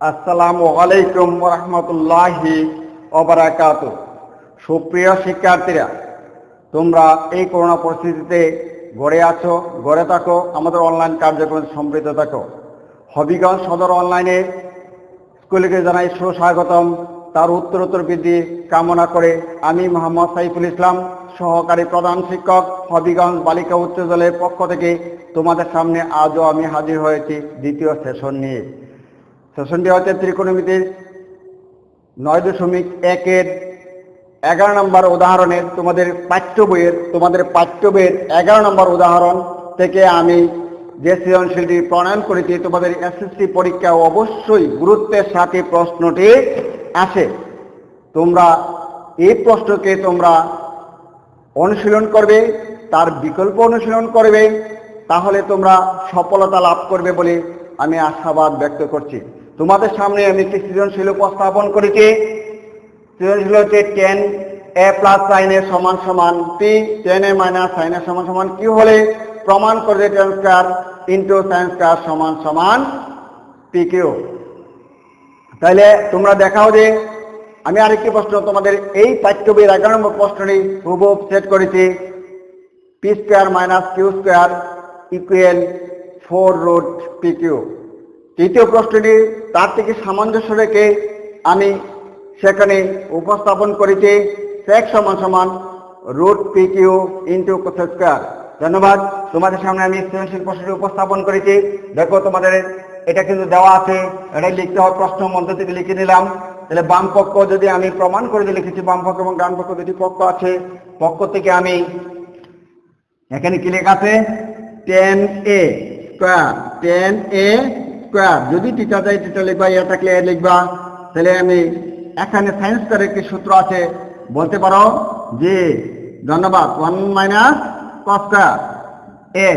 আসসালামু আলাইকুম রহমতুল্লাহি অবরাকাত সুপ্রিয় শিক্ষার্থীরা, তোমরা এই করোনা পরিস্থিতিতে গড়ে আছো গড়ে থাকো, আমাদের অনলাইন কার্যক্রম সম্পৃক্ত থাকো। হবিগঞ্জ সদর অনলাইনে স্কুলকে জানাই সুস্বাগতম। তার উত্তরোত্তর বৃদ্ধি কামনা করে আমি মোহাম্মদ সাইফুল ইসলাম, সহকারী প্রধান শিক্ষক, হবিগঞ্জ বালিকা উচ্চ বিদ্যালয়ের পক্ষ থেকে তোমাদের সামনে আজও আমি হাজির হয়েছি দ্বিতীয় সেশন নিয়ে। সেশনটি হচ্ছে ত্রিকোণমিতির নয় দশমিক একের এগারো নম্বর উদাহরণের তোমাদের পাঠ্য বইয়ের, তোমাদের পাঠ্য বইয়ের এগারো নম্বর উদাহরণ থেকে আমি যে সৃজনশীলটি প্রণয়ন করেছি, তোমাদের এসএসসি পরীক্ষা অবশ্যই গুরুত্বের সাথে প্রশ্নটি আসে। তোমরা এই প্রশ্নকে তোমরা অনুশীলন করবে, তার বিকল্প অনুশীলন করবে, তাহলে তোমরা সফলতা লাভ করবে বলে আমি আশাবাদ ব্যক্ত করছি। তোমাদের সামনে আমি একটি সৃজনশীল উপস্থাপন করেছি। সৃজনশীল হচ্ছে টেন এ প্লাস সাইনের সমান সমান পি টেন এ মাইনাস সাইনের সমান সমান কি হলে প্রমাণ করবে tan square into sine square সমান সমান পি কিউ তাহলে তোমরা দেখাও যে আমি আরেকটি প্রশ্ন, তোমাদের এই পাঠ্য বইয়ের এগারো নম্বর প্রশ্নটি হুবহুব সেট করেছি। P square minus Q square equal four root P Q তৃতীয় প্রশ্নটি, তার থেকে সামঞ্জস্য রেখে আমি সেখানে উপস্থাপন করেছি সেক সমান সমান root P Q into square ধন্যবাদ। তোমাদের সামনে আমি সৃজনশীল প্রশ্নটি উপস্থাপন করেছি। দেখো তোমাদের, এটা কিন্তু দেওয়া আছে। এটাই লিখতে হয় প্রশ্ন মধ্য থেকে লিখে নিলাম। তাহলে বাম পক্ষ যদি আমি প্রমাণ করে দিয়ে লিখেছি, বাম পক্ষ এবং ডান পক্ষ দুটি পক্ষ আছে। পক্ষ থেকে আমি এখানে কি লেখা আছে? Tan A square tan A square যদি টিচার যায় টিচার লিখবা, ইয়া থাকলে এ লিখবা। তাহলে আমি এখানে সায়েন্স তার একটি সূত্র আছে। বলতে পারো যে, ধন্যবাদ ওয়ান মাইনাস কস্কার এ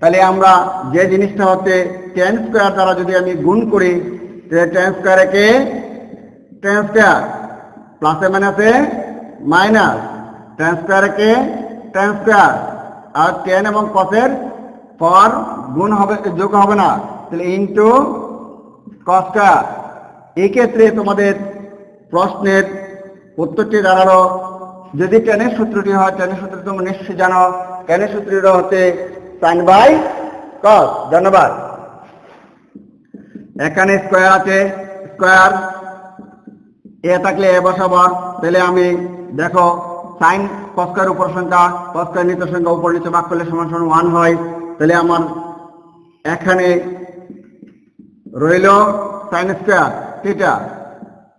তাহলে আমরা যে জিনিসটা হচ্ছে টেন স্কোয়ার দ্বারা যদি আমি গুণ করি টেন স্কোয়ার একে টেন স্কোয়ার প্লাসে মাইনাসে মাইনাস টেন স্কোয়ার একে টেন স্কোয়ার আর টেন এবং কসের পর গুণ হবে, যোগ হবে না। তাহলে ইন্টু কস্কার এই ক্ষেত্রে তোমাদের প্রশ্নের উত্তরটি দাঁড়াল। যদি টেনের সূত্রটি হয় টেনের সূত্র তোমরা নিশ্চয়ই জানো। টেনের সূত্রটি হচ্ছে সাইন বাই কস ধন্যবাদ। এখানে স্কোয়ার আছে স্কোয়ার এ থাকলে এ বসাবো। তাহলে আমি দেখো সাইন কস্কার উপর সংখ্যা কস্কার নিত সংখ্যা উপর নিচে ভাগ করলে সমান সমান ওয়ান হয়। তাহলে আমার এখানে রইল সাইন স্কোয়ার, থিটা।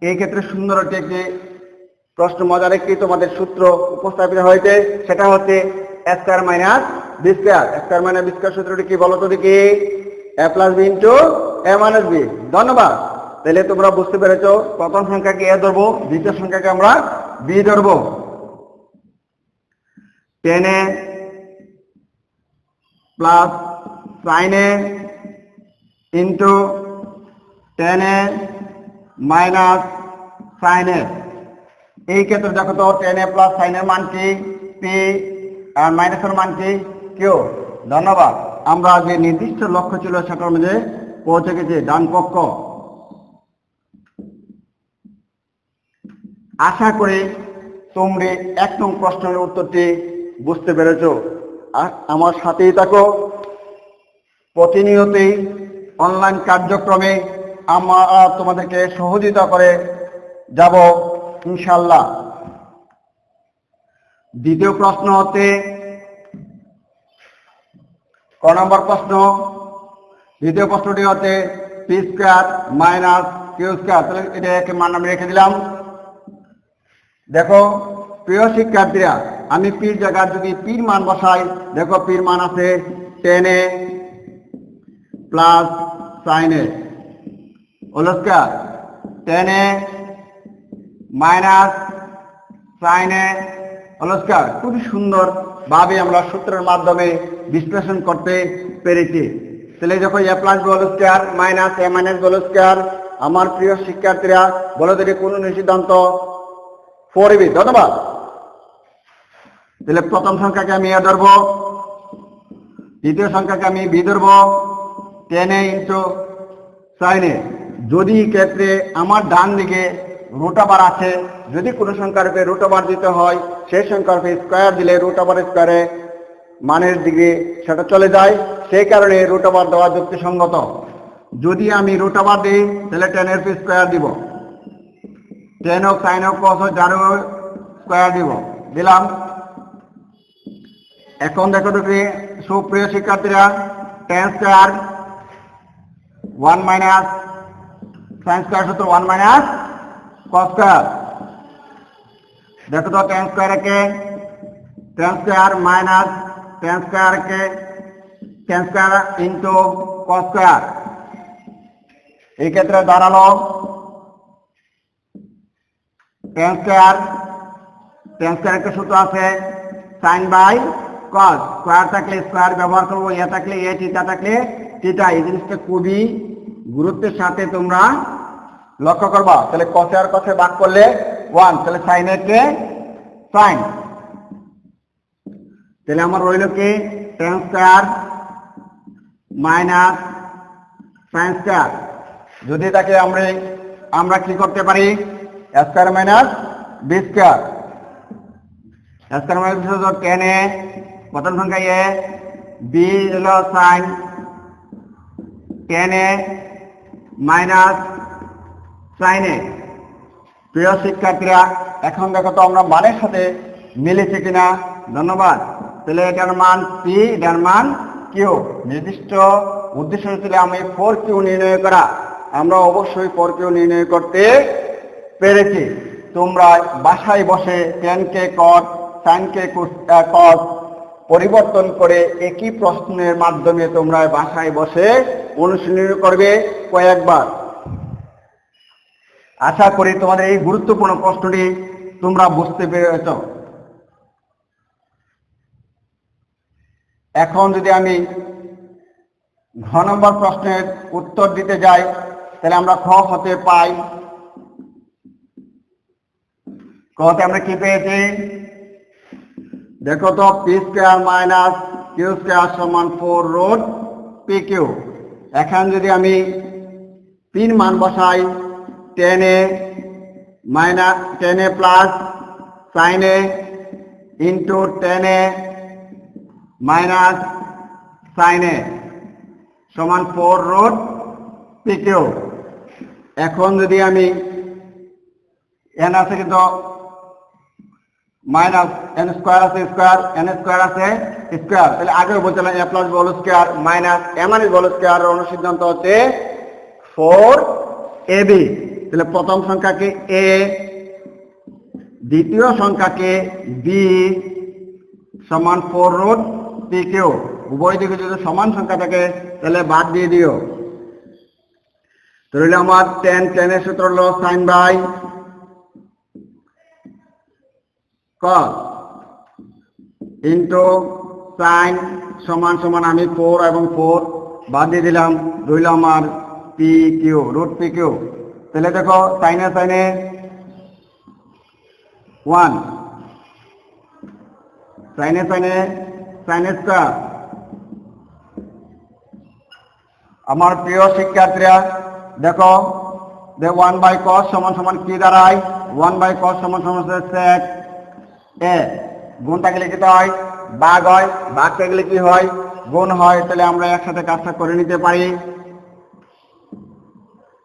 এই ক্ষেত্রে সুন্দর একটি প্রশ্ন মজার একটি তোমাদের সূত্র উপস্থাপিত হয়েছে, সেটা হচ্ছে square minus B square square minus B square সূত্রটি কি বলো তো দেখি? A plus B into A minus B ধন্যবাদ। তাহলে তোমরা বুঝতে পেরেছ, প্রথম সংখ্যাকে এ ধরবো, দ্বিতীয় সংখ্যাকে আমরা বি ধরবো। টেন এ প্লাস সাইনে ইন্টু টেনে মাইনাস সাইনে এই ক্ষেত্রে দেখো তো টেনে প্লাস সাইনের মান কি? পি আর মাইনাসের মান কি? কিউ ধন্যবাদ। আমরা যে নির্দিষ্ট লক্ষ্য ছিল সেটার মধ্যে পৌঁছে গেছি, ডান পক্ষ। আশা করি তোমরা এক নং প্রশ্নের উত্তরটি বুঝতে পেরেছ। আমার সাথেই থাকো। প্রতিনিয়তই অনলাইন কার্যক্রমে আমরা তোমাদেরকে সহযোগিতা করে যাব ইনশাল্লাহ দ্বিতীয় প্রশ্ন হচ্ছে, ক নম্বর প্রশ্ন? দ্বিতীয় প্রশ্নটি হচ্ছে P square minus Q square তাহলে এটা একে মান আমি রেখে দিলাম। দেখো, প্রিয় শিক্ষার্থীরা, আমি পির জায়গায় যদি পির মান বসাই, দেখো পির মান আছে tan plus sine whole square tan A minus sine A whole square খুবই সুন্দর ভাবে আমরা সূত্রের মাধ্যমে বিশ্লেষণ করতে পেরেছি। তাহলে যখন এ প্লাস বল স্কোয়ার মাইনাস এ মাইনাস বল স্কোয়ার আমার প্রিয় শিক্ষার্থীরা, বলো দেখি কোন সিদ্ধান্ত ফোর বি ধন্যবাদ। তাহলে প্রথম সংখ্যাকে আমি এ ধরবো, দ্বিতীয় সংখ্যাকে আমি বি ধরবো, টেন এ ইন্টু সাইন। এ যদি ক্ষেত্রে আমার ডান দিকে রোটাবার আছে, যদি কোনো সংখ্যারূপে রোটাবার দিতে হয়, সেই সংখ্যারূপে স্কোয়ার দিলে রোটাবার স্কোয়ারে মানের দিকে সেটা চলে যায়, সেই কারণে রোটাবার দেওয়া যুক্তিসঙ্গত। যদি আমি রোটাবার দিই, তাহলে টেনের পি স্কোয়ার দিব। টেন হোক সাইন হোক কস হোক, যার স্কোয়ার দিব। দিলাম। এখন দেখো দেখি সুপ্রিয় শিক্ষার্থীরা tan square one minus sine square সূত্র ওয়ান মাইনাস কস স্কোয়ার দেখো তো টেন স্কোয়ার কে tan square minus tan square কে tan square into cos square এই দাঁড়াল। টেন স্কোয়ার টেন স্কোয়ার একটা সূত্র আছে। সাইন বাই কস স্কোয়ার থাকলে স্কোয়ার ব্যবহার করব ইয়ে থাকলে এ টিটা থাকলে টিটা এই জিনিসটা খুবই গুরুত্বের সাথে তোমরা লক্ষ্য করবা। তাহলে কসে আর কসে ভাগ করলে ওয়ান তাহলে সাইনের কে? সাইন তাহলে আমার রইল কি? Tan square minus sine square যদি তাকে আমরা আমরা কি করতে পারি? Square minus B square square minus tan A, প্রথম সংখ্যা এ বি হলো sine tan A minus sine A প্রিয় শিক্ষার্থীরা, এখন দেখো তো আমরা মানের সাথে মিলেছে কিনা। ধন্যবাদ। তাহলে এটার মান পি এটার মান কিউ নির্দিষ্ট উদ্দেশ্য ছিল আমি ফোর কিউ নির্ণয় করা। আমরা অবশ্যই ফোর কিউ নির্ণয় করতে পেরেছি। তোমরা বাসায় বসে টেন কে কট সাইন কে কট পরিবর্তন করে একই প্রশ্নের মাধ্যমে তোমরা বাসায় বসে অনুশীলন করবে কয়েকবার। আশা করি তোমাদের এই গুরুত্বপূর্ণ প্রশ্নটি তোমরা বুঝতে পেরেছ। এখন যদি আমি ঘ নম্বর প্রশ্নের উত্তর দিতে যাই, তাহলে আমরা খ হতে পাই। কতে আমরা কি পেয়েছি? দেখো তো P square minus Q square সমান ফোর রোড পি কিউ এখন যদি আমি তিন মান বসাই টেনে মাইনাস টেনে প্লাস সাইনে ইন্টু টেনে মাইনাস সাইনে সমান ফোর রোড পিকেও এখন যদি আমি এন আছে কিন্তু মাইনাস এন স্কোয়ার আছে, স্কোয়ার এন স্কোয়ার আছে, স্কোয়ার। তাহলে আগেও বলছিলাম এ প্লাস বল স্কোয়ার মাইনাস এম আনি বল স্কোয়ার অনুসিদ্ধান্ত হচ্ছে ফোর এ বি তাহলে প্রথম সংখ্যাকে এ দ্বিতীয় সংখ্যাকে বি সমান ফোর রোড পি কেউ উভয় দিকে যদি সমান সংখ্যা থাকে, তাহলে বাদ দিয়ে দিও। তাহলে আমার টেন টেনের সূত্র হলো sine by cos into sine সমান সমান আমি ফোর এবং ফোর বাদ দিয়ে দিলাম রইল আমার P Q, root P Q. তাহলে দেখো, সাইনে সাইনে ওয়ান, সাইনে সাইনে সাইনে স্কোয়ার। আমার প্রিয় শিক্ষার্থীরা, দেখো, যে ওয়ান বাই কস সমান সমান কি দাঁড়ায়? ওয়ান বাই কস সমান সমান সেক এ, গুণ থাকলে কি হয়? বাঘ হয়। বাঘ থাকলে কি হয়? গুণ হয়। তাহলে আমরা একসাথে কাজটা করে নিতে পারি।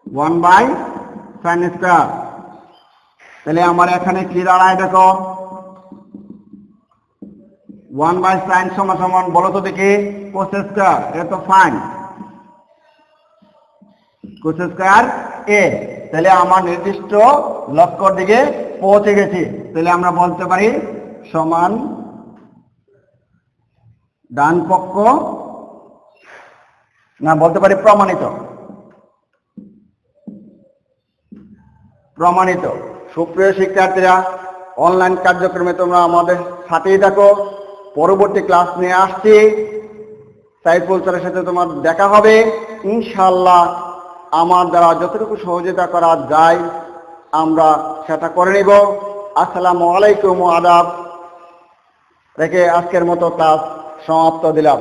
ওয়ান বাই সাইন স্কোয়ার তাহলে আমার এখানে কি দাঁড়ায় দেখো? ওয়ান বাই সাইন সমান সমান বলো তো দেখি। কোস স্কোয়ার এটা তো ফাইন কোস এ তাহলে আমার নির্দিষ্ট লক্ষ্যর দিকে পৌঁছে গেছি। তাহলে আমরা বলতে পারি সমান ডান পক্ষ, না, বলতে পারি প্রমাণিত। প্রমাণিত। সুপ্রিয় শিক্ষার্থীরা অনলাইন কার্যক্রমে তোমরা আমাদের সাথেই থাকো। পরবর্তী ক্লাস নিয়ে আসছি। সাইফুল স্যারের সাথে তোমার দেখা হবে। ইনশাল্লাহ আমার দ্বারা যতটুকু সহযোগিতা করা যায়, আমরা সেটা করে নিব। আসসালামু আলাইকুম আদাব। রেখে আজকের মতো ক্লাস সমাপ্ত দিলাম।